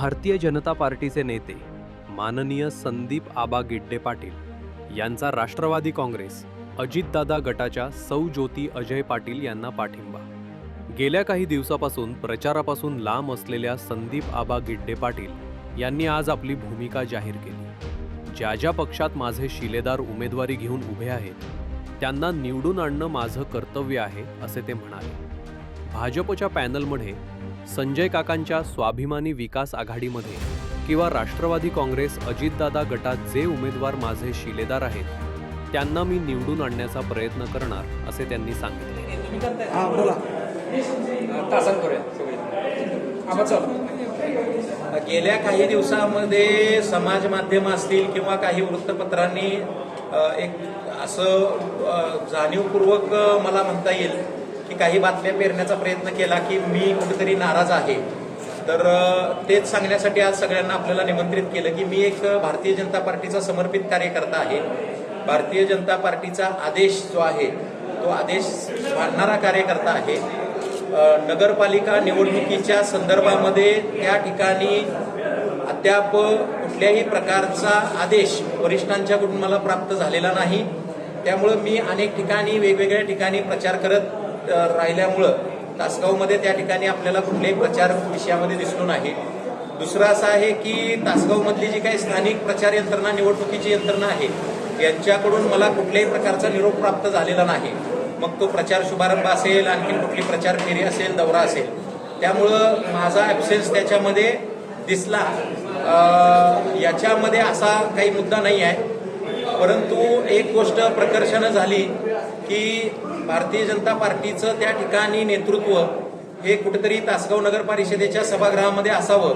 भारतीय जनता पार्टीचे नेते माननीय संदीप आबा गिड्डे पाटील यांचा राष्ट्रवादी काँग्रेस अजितदादा गटाच्या सौ ज्योती अजय पाटील यांना पाठिंबा. गेल्या काही दिवसापासून प्रचारापासून लांब असलेल्या संदीप आबा गिड्डे पाटील यांनी आज आपली भूमिका जाहीर केली. ज्या ज्या पक्षात माझे शिलेदार उमेदवारी घेऊन उभे आहेत त्यांना निवडून आणणं माझं कर्तव्य आहे असे ते म्हणाले. भाजपच्या पॅनलमध्ये संजय काकांच्या स्वाभिमानी विकास आघाडीमध्ये किंवा राष्ट्रवादी काँग्रेस अजितदादा गटात जे उमेदवार माझे शिलेदार आहेत त्यांना मी निवडून आणण्याचा प्रयत्न करणार असे त्यांनी सांगितले. हा गेल्या काही दिवसामध्ये समाज माध्यम असतील किंवा काही वृत्तपत्रांनी एक असं जाणीवपूर्वक मला म्हणता येईल की काही बातम्या पेरण्याचा प्रयत्न केला की मी कुठेतरी नाराज आहे. तर तेच सांगण्यासाठी आज सगळ्यांना आपल्याला निमंत्रित केलं की मी एक भारतीय जनता पार्टीचा समर्पित कार्यकर्ता आहे. भारतीय जनता पार्टीचा आदेश जो आहे तो आदेश मानणारा कार्यकर्ता आहे. नगरपालिका निवडणुकीच्या संदर्भामध्ये त्या ठिकाणी अद्याप कुठल्याही प्रकारचा आदेश वरिष्ठांच्याकडून मला प्राप्त झालेला नाही. त्यामुळं मी अनेक ठिकाणी वेगवेगळ्या ठिकाणी प्रचार करत राहिल्यामुळं तासगावमध्ये त्या ठिकाणी आपल्याला कुठल्याही प्रचार विषयामध्ये दिसलो नाही. दुसरं असं आहे की तासगावमधली जी काही स्थानिक प्रचार यंत्रणा निवडणुकीची यंत्रणा आहे यांच्याकडून मला कुठल्याही प्रकारचा निरोप प्राप्त झालेला नाही. मग तो प्रचार शुभारंभ असेल आणखी कुठली प्रचार फेरी असेल दौरा असेल. त्यामुळं माझा ॲब्सेन्स त्याच्यामध्ये दिसला. याच्यामध्ये असा काही मुद्दा नाही आहे परंतु एक गोष्ट प्रकर्षानं झाली की भारतीय जनता पार्टीचं त्या ठिकाणी नेतृत्व हे कुठेतरी तासगाव नगर परिषदेच्या सभागृहामध्ये असावं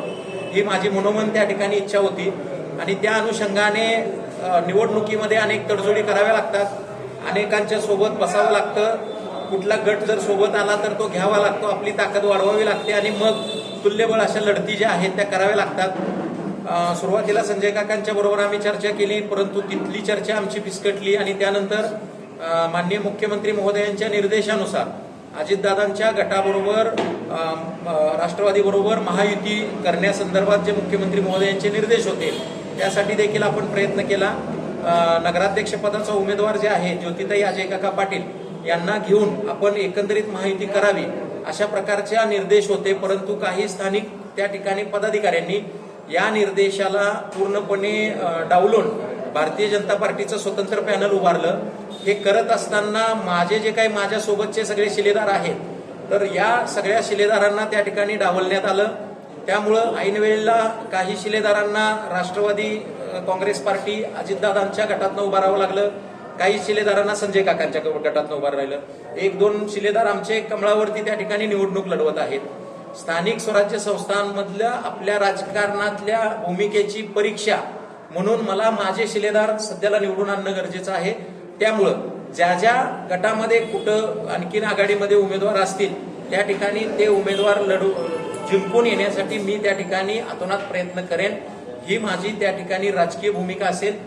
ही माझी मनोमन त्या ठिकाणी इच्छा होती. आणि त्या अनुषंगाने निवडणुकीमध्ये अनेक तडजोडी कराव्या लागतात. अनेकांच्या सोबत बसावं लागतं. कुठला गट जर सोबत आला तर तो घ्यावा लागतो. आपली ताकद वाढवावी लागते आणि मग तुल्यबळ अशा लढती ज्या आहेत त्या कराव्या लागतात. सुरुवातीला संजय काकांच्या बरोबर आम्ही चर्चा केली परंतु तिथली चर्चा आमची फिसकटली आणि त्यानंतर माननीय मुख्यमंत्री महोदयांच्या निर्देशानुसार अजितदादांच्या गटाबरोबर राष्ट्रवादीबरोबर महायुती करण्यासंदर्भात जे मुख्यमंत्री महोदयांचे निर्देश होते त्यासाठी देखील आपण प्रयत्न केला. नगराध्यक्षपदाचा उमेदवार जे आहे ज्योतिताई अजय काका पाटील यांना घेऊन आपण एकंदरीत माहिती करावी अशा प्रकारच्या निर्देश होते परंतु काही स्थानिक त्या ठिकाणी पदाधिकाऱ्यांनी या निर्देशाला पूर्णपणे डावलून भारतीय जनता पार्टीचं स्वतंत्र पॅनल उभारलं. हे करत असताना माझे जे काही माझ्यासोबतचे सगळे शिलेदार आहेत तर या सगळ्या शिलेदारांना त्या ठिकाणी डावलण्यात आलं. त्यामुळं ऐनवेळेला काही शिलेदारांना राष्ट्रवादी काँग्रेस पार्टी अजितदादांच्या गटातनं उभारावं लागलं. काही शिलेदारांना संजय काकांच्या गटातनं उभं राहिलं एक दोन शिलेदार आमचे कमळावरती त्या ठिकाणी निवडणूक लढवत आहेत. स्थानिक स्वराज्य संस्थांमधल्या आपल्या राजकारणातल्या भूमिकेची परीक्षा म्हणून मला माझे शिलेदार सध्याला निवडून आणणं गरजेचं आहे. त्यामुळं ज्या ज्या गटामध्ये कुठं आणखीन आघाडीमध्ये उमेदवार असतील त्या ठिकाणी ते उमेदवार लढू जिंकून येण्यासाठी मी त्या ठिकाणी अतोनात प्रयत्न करेन. ही माझी त्या ठिकाणी राजकीय भूमिका असेल.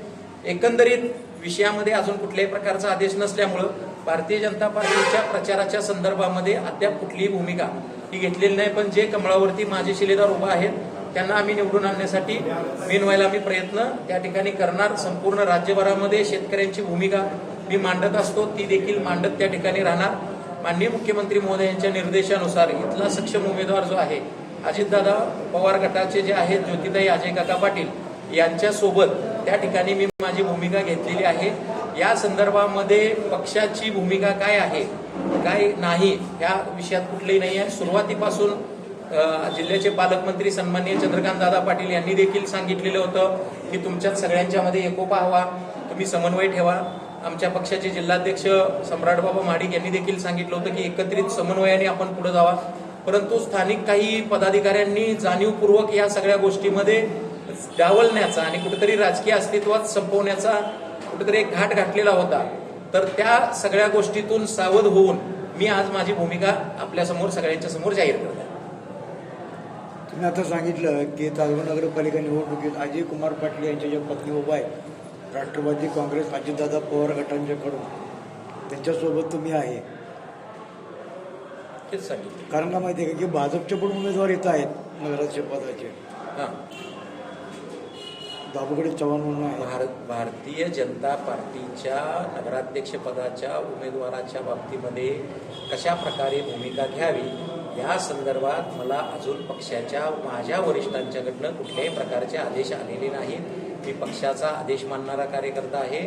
एकंदरीत विषयामध्ये अजून कुठल्याही प्रकारचा आदेश नसल्यामुळं भारतीय जनता पार्टीच्या प्रचाराच्या संदर्भामध्ये अद्याप कुठलीही भूमिका ही घेतलेली नाही पण जे कमळावरती माझे शिलेदार उभा आहेत त्यांना आम्ही निवडून आणण्यासाठी मेनवायला मी प्रयत्न त्या ठिकाणी करणार. संपूर्ण राज्यभरामध्ये शेतकऱ्यांची भूमिका मी मांडत असतो ती देखील मांडत त्या ठिकाणी राहणार. माननीय मुख्यमंत्री महोदयांच्या निर्देशानुसार इथला सक्षम उमेदवार जो आहे अजितदादा पवार गटाचे जे आहेत ज्योतिताई अजय काका पाटील यांच्यासोबत त्या ठिकाणी मी माझी भूमिका घेतलेली आहे. या संदर्भामध्ये पक्षाची भूमिका काय आहे काय नाही या विषयात कुठलंही नाही आहे. सुरुवातीपासून जिल्ह्याचे पालकमंत्री सन्माननीय चंद्रकांत दादा पाटील यांनी देखील सांगितलेलं होतं की तुमच्यात सगळ्यांच्यामध्ये एकोपा हवा तुम्ही समन्वय ठेवा. आमच्या पक्षाचे जिल्हाध्यक्ष सम्राटबाबा महाडिक यांनी देखील सांगितलं होतं की एकत्रित समन्वयाने आपण पुढे जावा. परंतु स्थानिक काही पदाधिकाऱ्यांनी जाणीवपूर्वक या सगळ्या गोष्टीमध्ये डावलण्याचा आणि कुठेतरी राजकीय अस्तित्वात संपवण्याचा कुठेतरी एक घाट घातलेला होता. तर त्या सगळ्या गोष्टीतून सावध होऊन मी आज माझी भूमिका आपल्यासमोर सगळ्यांच्या समोर जाहीर करतो तुम्ही आता सांगितलं की तासगाव नगरपालिका निवडणुकीत अजय कुमार पाटील यांच्या ज्या पत्नी उभा आहेत राष्ट्रवादी काँग्रेस अजितदादा पवार गटांच्याकडून त्यांच्यासोबत तुम्ही आहे. तेच सांगितलं. कारण का माहिती आहे का की भाजपचे पण उमेदवार येत आहेत नगराध्यक्ष पदाचे हां. दाबुगडे चव्हाण म्हणून आहे. भारत भारतीय जनता पार्टीच्या नगराध्यक्षपदाच्या उमेदवाराच्या बाबतीमध्ये कशा प्रकारे भूमिका घ्यावी या संदर्भात मला अजून पक्षाच्या माझ्या वरिष्ठांच्याकडनं कुठल्याही प्रकारचे आदेश आलेले नाहीत. मी पक्षाचा आदेश मानणारा कार्यकर्ता आहे.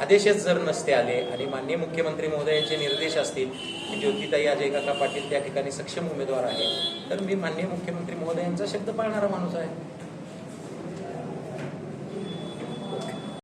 आदेशच जर नसते आले आणि माननीय मुख्यमंत्री महोदयांचे निर्देश असतील की ज्योतिताई अजय काका पाटील त्या ठिकाणी सक्षम उमेदवार आहे तर मी माननीय मुख्यमंत्री महोदयांचा शब्द पाळणारा माणूस आहे.